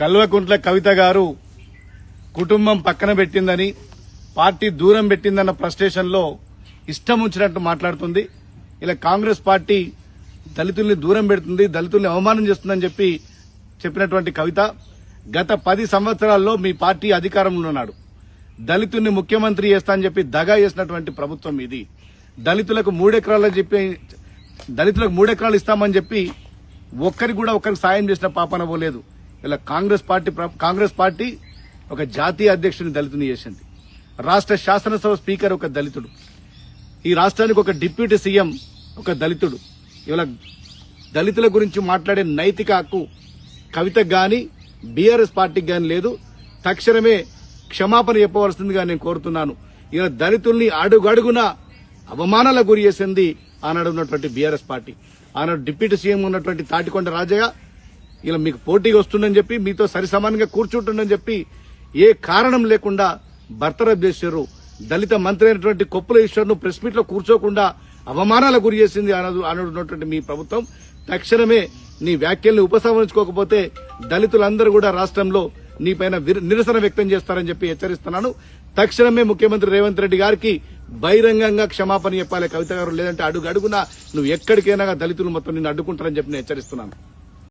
కల్వకుంట్ల కవిత గారు కుటుంబం పక్కన పెట్టిందని పార్టీ దూరం పెట్టిందన్న ప్రస్టేషన్లో ఇష్టం ఉంచినట్టు మాట్లాడుతుంది. ఇలా కాంగ్రెస్ పార్టీ దళితుల్ని దూరం పెడుతుంది దళితుల్ని అవమానం చేస్తుందని చెప్పి చెప్పినటువంటి కవిత గత పది సంవత్సరాల్లో మీ పార్టీ అధికారంలో ఉన్నాడు. దళితుల్ని ముఖ్యమంత్రి చేస్తా అని చెప్పి దగా చేసినటువంటి ప్రభుత్వం ఇది. దళితులకు మూడెకరాలని చెప్పి దళితులకు మూడెకరాలు ఇస్తామని చెప్పి ఒక్కరికి కూడా ఒక్కరికి సాయం చేసిన పాపన పోలేదు. ఇలా కాంగ్రెస్ పార్టీ కాంగ్రెస్ పార్టీ ఒక జాతీయ అధ్యక్షుని దళితుని చేసింది. రాష్ట్ర శాసనసభ స్పీకర్ ఒక దళితుడు. ఈ రాష్ట్రానికి ఒక డిప్యూటీ సీఎం ఒక దళితుడు. ఇవాళ దళితుల గురించి మాట్లాడే నైతిక హక్కు కవితకు గాని బీఆర్ఎస్ పార్టీకి గాని లేదు. తక్షణమే క్షమాపణ చెప్పవలసిందిగా నేను కోరుతున్నాను. ఇలా దళితుల్ని అడుగడుగున అవమానాలకు గురి చేసింది ఆనాడు ఉన్నటువంటి బీఆర్ఎస్ పార్టీ. ఆనాడు డిప్యూటీ సీఎం ఉన్నటువంటి తాటికొండ రాజయ్య ఇలా మీకు పోటీగా వస్తుందని చెప్పి మీతో సరిసమానంగా కూర్చుంటుందని చెప్పి ఏ కారణం లేకుండా బర్తరఫ్ చేశారు దళిత మంత్రి అయినటువంటి కొప్పుల ఈశ్వర్ను ప్రెస్ మీట్లో కూర్చోకుండా అవమానాలకు గురి చేసింది ఆనాడు ఉన్నటువంటి మీ ప్రభుత్వం. తక్షణమే నీ వ్యాఖ్యల్ని ఉపసంహరించుకోకపోతే దళితులందరూ కూడా రాష్ట్రంలో నీపైన విర- నిరసన వ్యక్తం చేస్తారని చెప్పి హెచ్చరిస్తున్నాను. తక్షణమే ముఖ్యమంత్రి రేవంత్ రెడ్డి గారికి బహిరంగంగా క్షమాపణ చెప్పాలి. కవిత గారు లేదంటే అడుగు అడుగునా నువ్వు ఎక్కడికైనా దళితులు మొత్తం నిన్ను అడ్డుకుంటారని చెప్పి నేను హెచ్చరిస్తున్నాను.